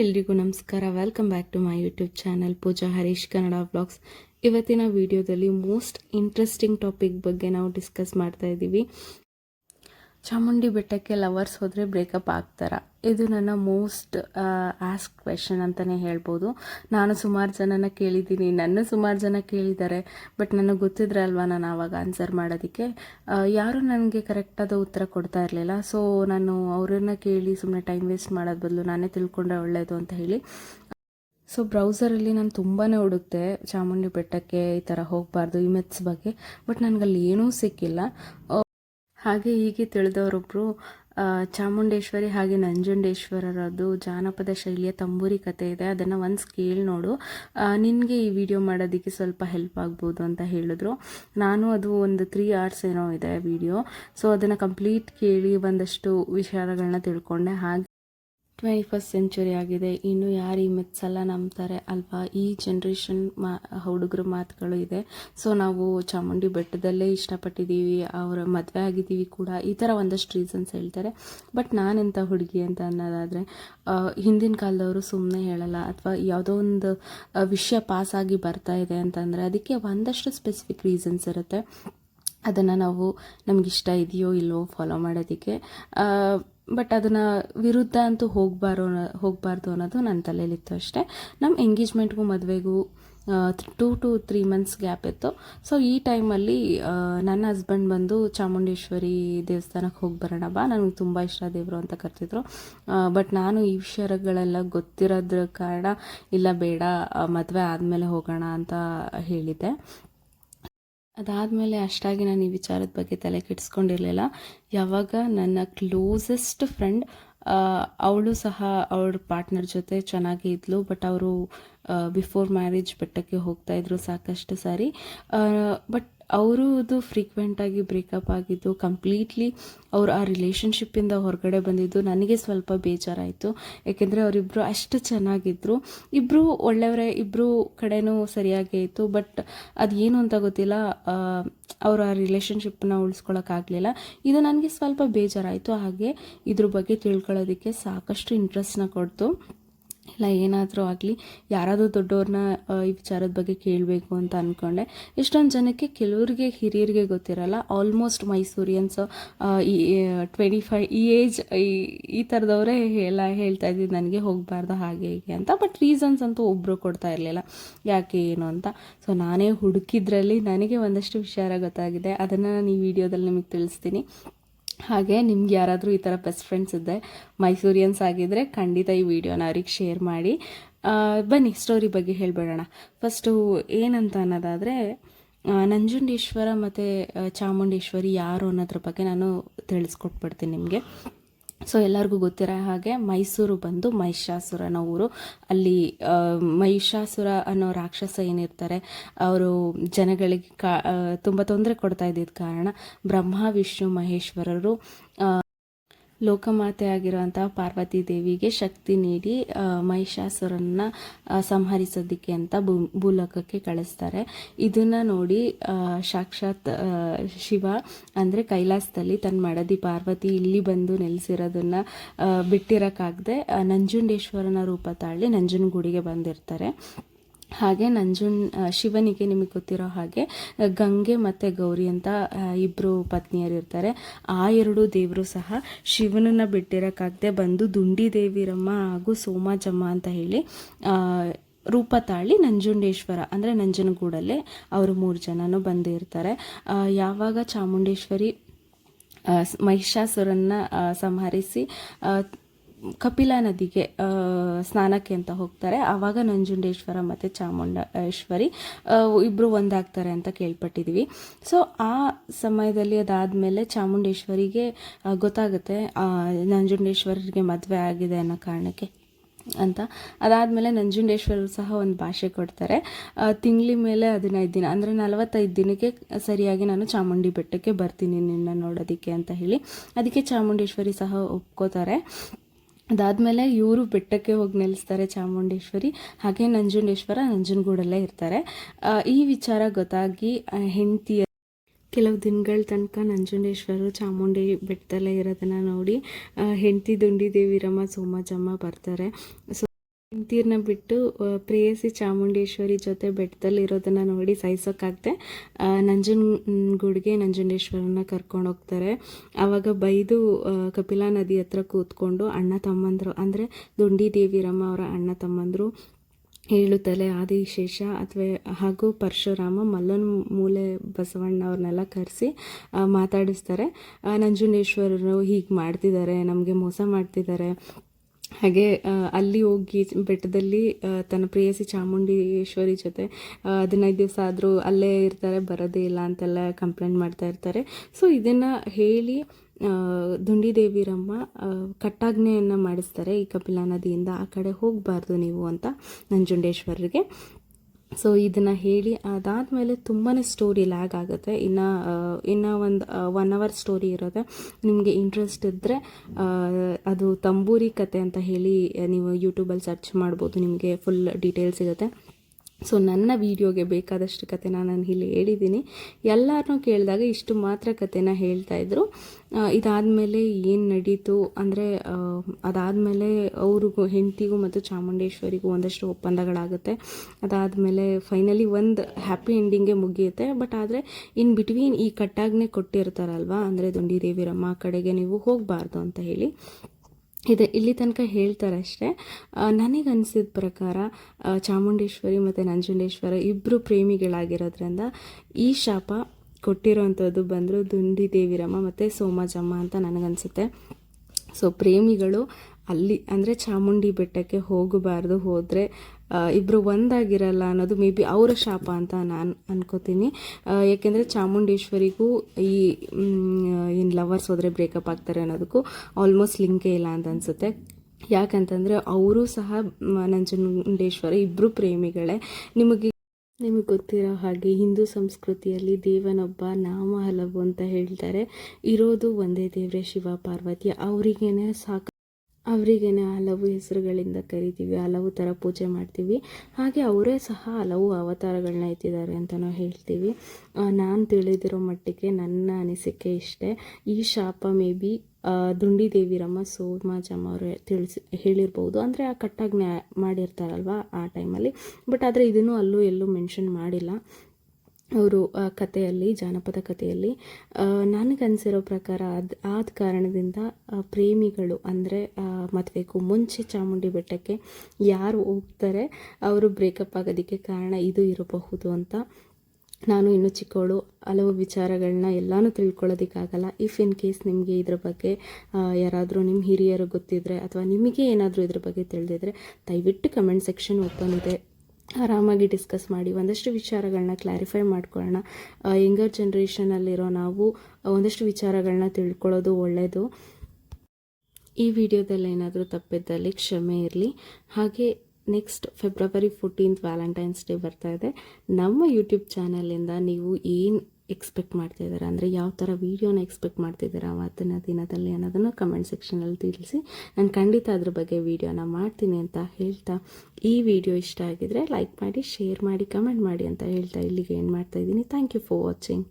ಎಲ್ರಿಗೂ ನಮಸ್ಕಾರ. Welcome back to my YouTube channel Pooja Harish, Kannada blogs ಇವತ್ತಿನ ವಿಡಿಯೋದಲ್ಲಿ ಮೋಸ್ಟ್ ಇಂಟ್ರೆಸ್ಟಿಂಗ್ ಟಾಪಿಕ್ ಬಗ್ಗೆ ನಾವು ಡಿಸ್ಕಸ್ ಮಾಡ್ತಾ ಇದ್ದೀವಿ ಚಾಮುಂಡಿ ಬೆಟ್ಟಕ್ಕೆ ಲವರ್ಸ್ ಹೋದರೆ ಬ್ರೇಕಪ್ ಆಗ್ತಾರಾ? ಇದು ನನ್ನ ಮೋಸ್ಟ್ ಆಸ್ಕ್ ಕ್ವೆಶನ್ ಅಂತಲೇ ಹೇಳ್ಬೋದು. ನಾನು ಸುಮಾರು ಜನನ ಕೇಳಿದ್ದೀನಿ. ನನ್ನ ಸುಮಾರು ಜನ ಕೇಳಿದ್ದಾರೆ, ಬಟ್ ನನಗೆ ಗೊತ್ತಿದ್ರೆ ಅಲ್ವಾ ನಾನು ಆವಾಗ ಆನ್ಸರ್ ಮಾಡೋದಕ್ಕೆ. ಯಾರೂ ನನಗೆ ಕರೆಕ್ಟಾದ ಉತ್ತರ ಕೊಡ್ತಾ ಇರಲಿಲ್ಲ. ಸೊ ನಾನು ಅವರನ್ನ ಕೇಳಿ ಸುಮ್ಮನೆ ಟೈಮ್ ವೇಸ್ಟ್ ಮಾಡೋದು ಬದಲು ನಾನೇ ತಿಳ್ಕೊಂಡ್ರೆ ಒಳ್ಳೆಯದು ಅಂತ ಹೇಳಿ. ಸೊ ಬ್ರೌಸರಲ್ಲಿ ನಾನು ತುಂಬಾ ಹುಡುಕ್ತೆ ಚಾಮುಂಡಿ ಬೆಟ್ಟಕ್ಕೆ ಈ ಥರ ಹೋಗಬಾರ್ದು, ಈ ಮೆತ್ಸ್ ಬಗ್ಗೆ. ಬಟ್ ನನಗಲ್ಲಿ ಏನೂ ಸಿಕ್ಕಿಲ್ಲ. ಹಾಗೆ ಹೀಗೆ ತಿಳಿದವರೊಬ್ಬರು ಚಾಮುಂಡೇಶ್ವರಿ ಹಾಗೆ ನಂಜುಂಡೇಶ್ವರರದ್ದು ಜಾನಪದ ಶೈಲಿಯ ತಂಬೂರಿ ಕತೆ ಇದೆ. ಅದನ್ನು ಒಂದು ಕೇಳಿ ನೋಡು. ನಿನಗೆ ಈ ವಿಡಿಯೋ ಮಾಡೋದಕ್ಕೆ ಸ್ವಲ್ಪ ಹೆಲ್ಪ್ ಆಗ್ಬೋದು ಅಂತ ಹೇಳಿದ್ರು. ನಾನು ಅದು ಒಂದು ತ್ರೀ ಆರ್ಸ್ ಏನೋ ಇದೆ ವಿಡಿಯೋ ಸೊ ಅದನ್ನು ಕಂಪ್ಲೀಟ್ ಕೇಳಿ ಒಂದಷ್ಟು ವಿಚಾರಗಳನ್ನ ತಿಳ್ಕೊಂಡೆ. ಹಾಗೆ ಟ್ವೆಂಟಿ ಫಸ್ಟ್ ಸೆಂಚುರಿ ಆಗಿದೆ. ಇನ್ನು ಯಾರು ಈ ಮಿತ್ಸ್ ಎಲ್ಲ ನಂಬ್ತಾರೆ ಅಲ್ವಾ? ಈ ಜನ್ರೇಷನ್ ಮಾ, ಹುಡುಗರ ಮಾತುಗಳು ಇದೆ. ಸೊ ನಾವು ಚಾಮುಂಡಿ ಬೆಟ್ಟದಲ್ಲೇ ಇಷ್ಟಪಟ್ಟಿದ್ದೀವಿ. ಅವರ ಮದುವೆ ಆಗಿದ್ದೀವಿ ಕೂಡ. ಈ ಥರ ಒಂದಷ್ಟು ರೀಸನ್ಸ್ ಹೇಳ್ತಾರೆ. ಬಟ್ ನಾನೆಂಥ ಹುಡುಗಿ ಅಂತ ಅನ್ನೋದಾದರೆ ಹಿಂದಿನ ಕಾಲದವರು ಸುಮ್ಮನೆ ಹೇಳಲ್ಲ. ಅಥವಾ ಯಾವುದೋ ಒಂದು ವಿಷಯ ಪಾಸ್ ಆಗಿ ಬರ್ತಾ ಇದೆ ಅಂತಂದರೆ ಅದಕ್ಕೆ ಒಂದಷ್ಟು ಸ್ಪೆಸಿಫಿಕ್ ರೀಸನ್ಸ್ ಇರುತ್ತೆ. ಅದನ್ನು ನಾವು ನಮಗಿಷ್ಟ ಇದೆಯೋ ಇಲ್ಲವೋ ಫಾಲೋ ಮಾಡೋದಕ್ಕೆ. ಬಟ್ ಅದನ್ನು ವಿರುದ್ಧ ಅಂತೂ ಹೋಗಬಾರೋ ಹೋಗಬಾರ್ದು ಅನ್ನೋದು ನನ್ನ ತಲೆಯಲ್ಲಿತ್ತು ಅಷ್ಟೇ. ನಮ್ಮ ಎಂಗೇಜ್ಮೆಂಟ್ಗೂ ಮದುವೆಗೂ two to three months gap ಇತ್ತು. ಸೊ ಈ ಟೈಮಲ್ಲಿ ನನ್ನ ಹಸ್ಬೆಂಡ್ ಬಂದು ಚಾಮುಂಡೇಶ್ವರಿ ದೇವಸ್ಥಾನಕ್ಕೆ ಹೋಗಿ ಬರೋಣ ಬಾ, ನನಗೆ ತುಂಬ ಇಷ್ಟ ದೇವರು ಅಂತ ಕರ್ತಿದ್ರು ಬಟ್ ನಾನು ಈ ವಿಷಯಗಳೆಲ್ಲ ಗೊತ್ತಿರೋದ್ರ ಕಾರಣ, ಇಲ್ಲ ಬೇಡ ಮದುವೆ ಆದಮೇಲೆ ಹೋಗೋಣ ಅಂತ ಹೇಳಿದ್ದೆ. ಅದಾದಮೇಲೆ ಅಷ್ಟಾಗಿ ನಾನು ಈ ವಿಚಾರದ ಬಗ್ಗೆ ತಲೆ ಕೆಡಿಸ್ಕೊಂಡಿರಲಿಲ್ಲ. ಯಾವಾಗ ನನ್ನ ಕ್ಲೋಸೆಸ್ಟ್ ಫ್ರೆಂಡ್ ಅವಳು ಸಹ ಅವಳ ಪಾರ್ಟ್ನರ್ ಜೊತೆ ಚೆನ್ನಾಗೇ ಇದ್ಲು ಬಟ್ ಅವರು ಬಿಫೋರ್ ಮ್ಯಾರೇಜ್ ಬೆಟ್ಟಕ್ಕೆ ಹೋಗ್ತಾ ಇದ್ರು ಸಾಕಷ್ಟು ಸಾರಿ. ಬಟ್ ಅವರದು ಫ್ರೀಕ್ವೆಂಟಾಗಿ ಬ್ರೇಕಪ್ ಆಗಿದ್ದು ಕಂಪ್ಲೀಟ್ಲಿ ಅವ್ರು ಆ ರಿಲೇಷನ್ಶಿಪ್ಪಿಂದ ಹೊರಗಡೆ ಬಂದಿದ್ದು, ನನಗೆ ಸ್ವಲ್ಪ ಬೇಜಾರಾಯಿತು. ಯಾಕೆಂದರೆ ಅವರಿಬ್ಬರು ಅಷ್ಟು ಚೆನ್ನಾಗಿದ್ದರು ಇಬ್ಬರು ಒಳ್ಳೆಯವರೇ ಇಬ್ಬರು ಕಡೆನೂ ಸರಿಯಾಗೇ ಇತ್ತು. ಬಟ್ ಅದು ಏನು ಅಂತ ಗೊತ್ತಿಲ್ಲ. ಅವರು ಆ ರಿಲೇಷನ್ಶಿಪ್ಪನ್ನ ಉಳಿಸ್ಕೊಳಕ್ಕಾಗಲಿಲ್ಲ ಇದು ನನಗೆ ಸ್ವಲ್ಪ ಬೇಜಾರಾಯಿತು. ಹಾಗೆ ಇದ್ರ ಬಗ್ಗೆ ತಿಳ್ಕೊಳ್ಳೋದಕ್ಕೆ ಸಾಕಷ್ಟು ಇಂಟ್ರೆಸ್ಟ್ನ ಕೊಡ್ತು. ಇಲ್ಲ, ಏನಾದರೂ ಆಗಲಿ, ಯಾರಾದರೂ ದೊಡ್ಡವ್ರನ್ನ ಈ ವಿಚಾರದ ಬಗ್ಗೆ ಕೇಳಬೇಕು ಅಂತ ಅಂದ್ಕೊಂಡೆ ಎಷ್ಟೊಂದು ಜನಕ್ಕೆ ಕೆಲವರಿಗೆ, ಹಿರಿಯರಿಗೆ ಗೊತ್ತಿರಲ್ಲ. ಆಲ್ಮೋಸ್ಟ್ ಮೈಸೂರಿಯನ್ಸ್ ಈ ಟ್ವೆಂಟಿ ಫೈ ಈ ಏಜ್ ಈ ಈ ಥರದವರೇ ಎಲ್ಲ ಹೇಳ್ತಾ ಇದ್ದಿದ್ದು ನನಗೆ ಹೋಗಬಾರ್ದು ಹಾಗೆ ಹೀಗೆ ಅಂತ. ಬಟ್ ರೀಸನ್ಸ್ ಅಂತೂ ಒಬ್ಬರು ಕೊಡ್ತಾ ಇರಲಿಲ್ಲ. ಯಾಕೆ, ಏನು ಅಂತ. ಸೊ ನಾನೇ ಹುಡುಕಿದ್ರಲ್ಲಿ ನನಗೆ ಒಂದಷ್ಟು ವಿಚಾರ ಗೊತ್ತಾಗಿದೆ. ಅದನ್ನು ನಾನು ಈ ವಿಡಿಯೋದಲ್ಲಿ ನಿಮಗೆ ತಿಳಿಸ್ತೀನಿ. ಹಾಗೆ ನಿಮ್ಗೆ ಯಾರಾದರೂ ಈ ಥರ ಬೆಸ್ಟ್ ಫ್ರೆಂಡ್ಸ್ ಇದ್ದೆ ಮೈಸೂರಿಯನ್ಸ್ ಆಗಿದ್ದರೆ ಖಂಡಿತ ಈ ವಿಡಿಯೋನ ಅವ್ರಿಗೆ ಶೇರ್ ಮಾಡಿ. ಬನ್ನಿ ಸ್ಟೋರಿ ಬಗ್ಗೆ ಹೇಳಿಬಿಡೋಣ. ಫಸ್ಟು ಏನಂತ ಅನ್ನೋದಾದರೆ ನಂಜುಂಡೇಶ್ವರ ಮತ್ತು ಚಾಮುಂಡೇಶ್ವರಿ ಯಾರು ಅನ್ನೋದ್ರ ಬಗ್ಗೆ ನಾನು ತಿಳಿಸ್ಕೊಟ್ಬಿಡ್ತೀನಿ ನಿಮಗೆ. ಸೊ ಎಲ್ಲರಿಗೂ ಗೊತ್ತಿರೋ ಹಾಗೆ ಮೈಸೂರು ಬಂದು ಮಹಿಷಾಸುರನ ಊರು. ಅಲ್ಲಿ ಮಹಿಷಾಸುರ ಅನ್ನೋ ರಾಕ್ಷಸ ಏನಿರ್ತಾರೆ, ಅವರು ಜನಗಳಿಗೆ ಕಾ ತುಂಬ ತೊಂದರೆ ಕೊಡ್ತಾ ಇದ್ದಿದ್ದ ಕಾರಣ ಬ್ರಹ್ಮ, ವಿಷ್ಣು, ಮಹೇಶ್ವರರು ಲೋಕಮಾತೆ ಆಗಿರುವಂತಹ ಪಾರ್ವತಿ ದೇವಿಗೆ ಶಕ್ತಿ ನೀಡಿ ಮಹಿಷಾಸುರನ್ನ ಸಂಹರಿಸೋದಕ್ಕೆ ಅಂತ ಭೂಲೋಕಕ್ಕೆ ಕಳಿಸ್ತಾರೆ. ಇದನ್ನ ನೋಡಿ ಸಾಕ್ಷಾತ್ ಶಿವ ಅಂದರೆ ಕೈಲಾಸದಲ್ಲಿ ತನ್ನ ಮಡದಿ ಪಾರ್ವತಿ ಇಲ್ಲಿ ಬಂದು ನೆಲೆಸಿರೋದನ್ನ ಬಿಟ್ಟಿರೋಕ್ಕಾಗದೆ ನಂಜುಂಡೇಶ್ವರನ ರೂಪ ತಾಳಿ ನಂಜನಗೂಡಿಗೆ ಬಂದಿರ್ತಾರೆ. ಹಾಗೆ ನಂಜುನ್ ಶಿವನಿಗೆ ನಿಮಗೆ ಗೊತ್ತಿರೋ ಹಾಗೆ ಗಂಗೆ ಮತ್ತು ಗೌರಿ ಅಂತ ಇಬ್ಬರು ಪತ್ನಿಯರು ಪತ್ನಿಯರಿರ್ತಾರೆ ಆ ಎರಡು ದೇವರು ಸಹ ಶಿವನನ್ನು ಬಿಟ್ಟಿರೋಕ್ಕಾಗದೆ ಬಂದು ದುಂಡಿ ದೇವಿರಮ್ಮ ಹಾಗೂ ಸೋಮಾಜಮ್ಮ ಅಂತ ಹೇಳಿ ರೂಪ ತಾಳಿ ನಂಜುಂಡೇಶ್ವರ, ಅಂದರೆ ನಂಜನಗೂಡಲ್ಲೇ ಅವರು ಮೂರು ಜನನೂ ಬಂದಿರ್ತಾರೆ ಇರ್ತಾರೆ. ಯಾವಾಗ ಚಾಮುಂಡೇಶ್ವರಿ ಮಹಿಷಾಸುರನ್ನ ಸಂಹರಿಸಿ ಕಪಿಲಾ ನದಿಗೆ ಸ್ನಾನಕ್ಕೆ ಅಂತ ಹೋಗ್ತಾರೆ. ಆವಾಗ ನಂಜುಂಡೇಶ್ವರ ಮತ್ತು ಚಾಮುಂಡೇಶ್ವರಿ ಇಬ್ಬರು ಒಂದಾಗ್ತಾರೆ ಅಂತ ಕೇಳ್ಪಟ್ಟಿದ್ದೀವಿ ಸೊ ಆ ಸಮಯದಲ್ಲಿ ಅದಾದಮೇಲೆ ಚಾಮುಂಡೇಶ್ವರಿಗೆ ಗೊತ್ತಾಗುತ್ತೆ ನಂಜುಂಡೇಶ್ವರಿಗೆ ಮದುವೆ ಆಗಿದೆ ಅನ್ನೋ ಕಾರಣಕ್ಕೆ ಅಂತ. ಅದಾದಮೇಲೆ ನಂಜುಂಡೇಶ್ವರ ಸಹ ಒಂದು ಭಾಷೆ ಕೊಡ್ತಾರೆ. ತಿಂಗ್ಳಿ ಮೇಲೆ ಹದಿನೈದು ದಿನ, ಅಂದರೆ ನಲವತ್ತೈದು ದಿನಕ್ಕೆ ಸರಿಯಾಗಿ ನಾನು ಚಾಮುಂಡಿ ಬೆಟ್ಟಕ್ಕೆ ಬರ್ತೀನಿ ನಿನ್ನ ನೋಡೋದಕ್ಕೆ ಅಂತ ಹೇಳಿ. ಅದಕ್ಕೆ ಚಾಮುಂಡೇಶ್ವರಿ ಸಹ ಒಪ್ಕೋತಾರೆ. ಅದಾದಮೇಲೆ ಇವರು ಬೆಟ್ಟಕ್ಕೆ ಹೋಗಿ ನೆಲೆಸ್ತಾರೆ ಚಾಮುಂಡೇಶ್ವರಿ, ಹಾಗೆ ನಂಜುಂಡೇಶ್ವರ, ನಂಜನಗೂಡಲ್ಲೇ ಇರ್ತಾರೆ. ಈ ವಿಚಾರ ಗೊತ್ತಾಗಿ ಹೆಂಡತಿಯ ಕೆಲವು ದಿನಗಳ ತನಕ ನಂಜುಂಡೇಶ್ವರರು ಚಾಮುಂಡಿ ಬೆಟ್ಟದಲ್ಲೇ ಇರೋದನ್ನ ನೋಡಿ ಹೆಂಡತಿ ದುಂಡಿ ದೇವಿರಮ್ಮ ಸೋಮಜಮ್ಮ ಬರ್ತಾರೆ. ಸೊ ಹೆಂಡ್ತೀರ್ನ ಬಿಟ್ಟು ಪ್ರೇಯಸಿ ಚಾಮುಂಡೇಶ್ವರಿ ಜೊತೆ ಬೆಟ್ಟದಲ್ಲಿ ಇರೋದನ್ನ ನೋಡಿ ಸಹಿಸೋಕ್ಕಾಗದೆ ನಂಜನಗೂಡಿಗೆ ನಂಜುಂಡೇಶ್ವರನ ಕರ್ಕೊಂಡು ಹೋಗ್ತಾರೆ. ಆವಾಗ ಬೈದು ಕಪಿಲಾ ನದಿ ಹತ್ರ ಕೂತ್ಕೊಂಡು ಅಣ್ಣ ತಮ್ಮಂದರು, ಅಂದರೆ ದುಂಡಿ ದೇವಿರಮ್ಮ ಅವರ ಅಣ್ಣ ತಮ್ಮಂದರು ಏಳು ತಲೆ ಆದಿಶೇಷ ಅಥವಾ ಹಾಗೂ ಪರಶುರಾಮ ಮಲ್ಲನ ಮೂಲೆ ಬಸವಣ್ಣ ಅವ್ರನ್ನೆಲ್ಲ ಕರೆಸಿ ಮಾತಾಡಿಸ್ತಾರೆ. ನಂಜುಂಡೇಶ್ವರರು ಹೀಗೆ ಮಾಡ್ತಿದ್ದಾರೆ, ನಮಗೆ ಮೋಸ ಮಾಡ್ತಿದ್ದಾರೆ. ಹಾಗೆ ಅಲ್ಲಿ ಹೋಗಿ ಬೆಟ್ಟದಲ್ಲಿ ತನ್ನ ಪ್ರೇಯಸಿ ಚಾಮುಂಡೇಶ್ವರಿ ಜೊತೆ ಹದಿನೈದು ದಿವಸ ಆದರೂ ಅಲ್ಲೇ ಇರ್ತಾರೆ, ಬರೋದೇ ಇಲ್ಲ ಅಂತೆಲ್ಲ ಕಂಪ್ಲೇಂಟ್ ಮಾಡ್ತಾ ಇರ್ತಾರೆ. ಸೊ ಇದನ್ನು ಹೇಳಿ ದುಂಡಿದೇವಿರಮ್ಮ ಕಟ್ಟಾಜ್ಞೆಯನ್ನು ಮಾಡಿಸ್ತಾರೆ ಈ ಕಪಿಲಾ ನದಿಯಿಂದ, ಆ ಕಡೆ ಹೋಗಬಾರ್ದು ನೀವು ಅಂತ ನಂಜುಂಡೇಶ್ವರಿಗೆ ಸೊ ಇದನ್ನು ಹೇಳಿ ಅದಾದಮೇಲೆ ತುಂಬಾ ಸ್ಟೋರಿ ಲ್ಯಾಗ್ ಆಗುತ್ತೆ. ಇನ್ನು ಇನ್ನು ಒಂದು ಒನ್ ಅವರ್ ಸ್ಟೋರಿ ಇರುತ್ತೆ ನಿಮಗೆ ಇಂಟ್ರೆಸ್ಟ್ ಇದ್ದರೆ ಅದು ತಂಬೂರಿ ಕತೆ ಅಂತ ಹೇಳಿ ನೀವು ಯೂಟ್ಯೂಬಲ್ಲಿ ಸರ್ಚ್ ಮಾಡ್ಬೋದು. ನಿಮಗೆ ಫುಲ್ ಡೀಟೇಲ್ಸ್ ಸಿಗುತ್ತೆ. ಸೊ ನನ್ನ ವೀಡಿಯೋಗೆ ಬೇಕಾದಷ್ಟು ಕತೆನ ನಾನು ಇಲ್ಲಿ ಹೇಳಿದ್ದೀನಿ. ಎಲ್ಲರನ್ನೂ ಕೇಳಿದಾಗ ಇಷ್ಟು ಮಾತ್ರ ಕತೆನ ಇದಾದ ಇದಾದಮೇಲೆ ಏನು ನಡೀತು ಅಂದರೆ ಅದಾದಮೇಲೆ ಅವ್ರಿಗೂ, ಹೆಂಡತಿಗೂ ಮತ್ತು ಚಾಮುಂಡೇಶ್ವರಿಗೂ ಒಂದಷ್ಟು ಒಪ್ಪಂದಗಳಾಗುತ್ತೆ. ಅದಾದಮೇಲೆ ಫೈನಲಿ ಒಂದು ಹ್ಯಾಪಿ ಎಂಡಿಂಗೇ ಮುಗಿಯುತ್ತೆ. ಬಟ್ ಆದರೆ ಇನ್ ಬಿಟ್ವೀನ್ ಈ ಕಟ್ಟಾಗ್ನೇ ಕೊಟ್ಟಿರ್ತಾರಲ್ವ, ಅಂದರೆ ದುಂಡಿ ದೇವಿರಮ್ಮ ಕಡೆಗೆ ನೀವು ಹೋಗಬಾರ್ದು ಅಂತ ಹೇಳಿ. ಇದೆ ಇಲ್ಲಿ ತನಕ ಹೇಳ್ತಾರಷ್ಟೇ. ನನಗೆ ಅನಿಸಿದ ಪ್ರಕಾರ ಚಾಮುಂಡೇಶ್ವರಿ ಮತ್ತು ನಂಜುಂಡೇಶ್ವರ ಇಬ್ಬರು ಪ್ರೇಮಿಗಳಾಗಿರೋದ್ರಿಂದ ಈ ಶಾಪ ಕೊಟ್ಟಿರೋವಂಥದ್ದು ಬಂದರು ದುಂಡಿ ದೇವಿರಮ್ಮ ಮತ್ತು ಸೋಮಾಜಮ್ಮ ಅಂತ ನನಗನ್ಸುತ್ತೆ. ಸೊ ಪ್ರೇಮಿಗಳು ಅಲ್ಲಿ, ಅಂದರೆ ಚಾಮುಂಡಿ ಬೆಟ್ಟಕ್ಕೆ ಹೋಗಬಾರ್ದು, ಹೋದರೆ ಇಬ್ಬರು ಒಂದಾಗಿರಲ್ಲ ಅನ್ನೋದು ಮೇ ಬಿ ಅವರ ಶಾಪ ಅಂತ ನಾನು ಅನ್ಕೋತೀನಿ. ಯಾಕೆಂದರೆ ಚಾಮುಂಡೇಶ್ವರಿಗೂ ಈ ಏನು ಲವರ್ಸ್ ಹೋದರೆ ಬ್ರೇಕಪ್ ಆಗ್ತಾರೆ ಅನ್ನೋದಕ್ಕೂ ಆಲ್ಮೋಸ್ಟ್ ಲಿಂಕೇ ಇಲ್ಲ ಅಂತ ಅನಿಸುತ್ತೆ. ಯಾಕಂತಂದರೆ ಅವರು ಸಹ ನಂಜುಂಡೇಶ್ವರ ಇಬ್ಬರು ಪ್ರೇಮಿಗಳೇ. ನಿಮಗೆ ನಿಮಗೆ ಗೊತ್ತಿರೋ ಹಾಗೆ ಹಿಂದೂ ಸಂಸ್ಕೃತಿಯಲ್ಲಿ ದೇವನೊಬ್ಬ, ನಾಮ ಹಲವು ಅಂತ ಹೇಳ್ತಾರೆ. ಇರೋದು ಒಂದೇ ದೇವರೇ ಶಿವ ಪಾರ್ವತಿ. ಅವರಿಗೇನೆ ಸಾಕು ಅವರಿಗೇನೆ ಹಲವು ಹೆಸರುಗಳಿಂದ ಕರಿತೀವಿ, ಹಲವು ಥರ ಪೂಜೆ ಮಾಡ್ತೀವಿ. ಹಾಗೆ ಅವರೇ ಸಹ ಹಲವು ಅವತಾರಗಳನ್ನ ಎತ್ತಿದ್ದಾರೆ ನಾವು ಹೇಳ್ತೀವಿ. ನಾನು ತಿಳಿದಿರೋ ಮಟ್ಟಿಗೆ ನನ್ನ ಅನಿಸಿಕೆ ಇಷ್ಟೇ. ಈ ಶಾಪ ಮೇ ಬಿ ದುಂಡಿ ದೇವಿರಮ್ಮ ಸೋಮಾಜಮ್ಮ ಅವರು ತಿಳಿಸಿ, ಹೇಳಿರ್ಬೋದು. ಅಂದರೆ ಆ ಕಟ್ಟಾಗಿ ಮಾಡಿರ್ತಾರಲ್ವ ಆ ಟೈಮಲ್ಲಿ ಬಟ್ ಆದರೆ ಇದನ್ನು ಅಲ್ಲೂ ಎಲ್ಲೂ ಮೆನ್ಷನ್ ಮಾಡಿಲ್ಲ. ಅವರು ಆ ಕಥೆಯಲ್ಲಿ, ಜಾನಪದ ಕಥೆಯಲ್ಲಿ ನನಗನ್ಸಿರೋ ಪ್ರಕಾರ ಅದು ಆದ ಕಾರಣದಿಂದ ಪ್ರೇಮಿಗಳು ಅಂದರೆ ಮದುವೆಗೂ ಮುಂಚೆ ಚಾಮುಂಡಿ ಬೆಟ್ಟಕ್ಕೆ ಯಾರು ಹೋಗ್ತಾರೆ, ಅವರು ಬ್ರೇಕಪ್ ಆಗೋದಕ್ಕೆ ಕಾರಣ ಇದು ಇರಬಹುದು ಅಂತ ನಾನು ಇನ್ನು ಚಿಕ್ಕವಳು ಹಲವು ವಿಚಾರಗಳನ್ನ ಎಲ್ಲಾನು ತಿಳ್ಕೊಳ್ಳೋದಕ್ಕಾಗಲ್ಲ. ಇಫ್ ಇನ್ ಕೇಸ್ ನಿಮಗೆ ಇದ್ರ ಬಗ್ಗೆ ಯಾರಾದರೂ ನಿಮ್ಮ ಹಿರಿಯರು ಗೊತ್ತಿದ್ರೆ ಅಥವಾ ನಿಮಗೆ ಏನಾದರೂ ಇದ್ರ ಬಗ್ಗೆ ತಿಳಿದಿದ್ರೆ ದಯವಿಟ್ಟು ಕಮೆಂಟ್ ಸೆಕ್ಷನ್ ಓಪನ್ ಇದೆ ಆರಾಮಾಗಿ ಡಿಸ್ಕಸ್ ಮಾಡಿ, ಒಂದಷ್ಟು ವಿಚಾರಗಳನ್ನ ಕ್ಲಾರಿಫೈ ಮಾಡ್ಕೊಳ್ಳೋಣ. ಯಂಗರ್ ಜನ್ರೇಷನಲ್ಲಿರೋ ನಾವು ಒಂದಷ್ಟು ವಿಚಾರಗಳನ್ನ ತಿಳ್ಕೊಳ್ಳೋದು ಒಳ್ಳೆಯದು ಈ ವಿಡಿಯೋದಲ್ಲಿ ಏನಾದರೂ ತಪ್ಪಿದ್ದಲ್ಲಿ ಕ್ಷಮೆ ಇರಲಿ. ಹಾಗೆ next February fourteenth Valentine's day ಬರ್ತಾ ಇದೆ. ನಮ್ಮ ಯೂಟ್ಯೂಬ್ ಚಾನಲಿಂದ ನೀವು ಏನು ಎಕ್ಸ್ಪೆಕ್ಟ್ ಮಾಡ್ತಿದ್ದಾರೆ ಅಂದರೆ ಯಾವ ಥರ ವೀಡಿಯೋನ ಎಕ್ಸ್ಪೆಕ್ಟ್ ಮಾಡ್ತಿದ್ದೀರಾ ಅವತ್ತಿನ ದಿನದಲ್ಲಿ ಅನ್ನೋದನ್ನು ಕಮೆಂಟ್ ಸೆಕ್ಷನಲ್ಲಿ ತಿಳಿಸಿ. ನಾನು ಖಂಡಿತ ಅದ್ರ ಬಗ್ಗೆ ವೀಡಿಯೋನ ಮಾಡ್ತೀನಿ ಅಂತ ಹೇಳ್ತಾ. ಈ ವಿಡಿಯೋ ಇಷ್ಟ ಆಗಿದ್ರೆ ಲೈಕ್ ಮಾಡಿ ಶೇರ್ ಮಾಡಿ ಕಮೆಂಟ್ ಮಾಡಿ ಅಂತ ಹೇಳ್ತಾ. ಇಲ್ಲಿಗೆ ಏನು ಮಾಡ್ತಾ ಇದ್ದೀನಿ. Thank you for watching